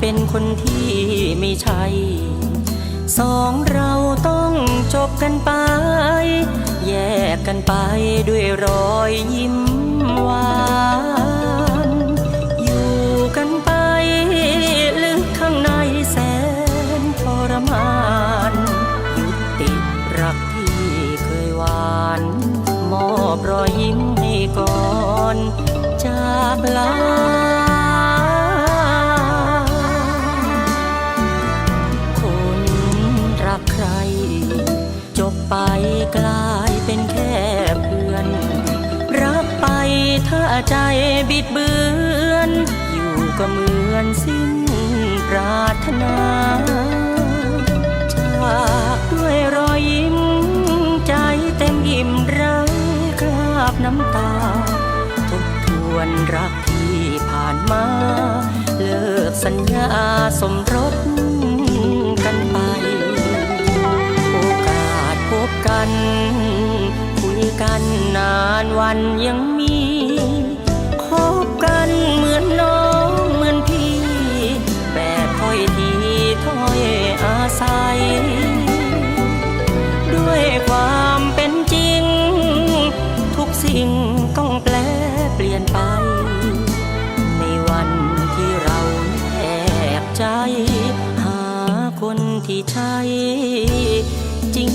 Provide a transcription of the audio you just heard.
เป็นคนที่ไม่ใช่ สองเราต้องจบกันไป แยกกันไปด้วยรอยยิ้มหวานอยู่กันไปลึกข้างในแสนทรมานยุติรักที่เคยหวานมอบรอยยิ้มให้ก่อนจากลา ไปกลายเป็นแค่เพื่อน รักไปถ้าใจบิดเบือน อยู่ก็เหมือนสิ้นปรารถนา จากด้วยรอยยิ้ม ใจเต็มอิ่มไร้คราบน้ำตา ทบทวนรักที่ผ่านมา เลิกสัญญาสมรสกันไป กันนานวันยังมีคบกันเหมือนน้องเหมือนพี่แบบถ้อยทีถ้อยอาศัย ด้วยความเป็นจริง ทุกสิ่งต้องแปลเปลี่ยนไป ในวันที่เราแยกใจ หาคนที่ใช่จริง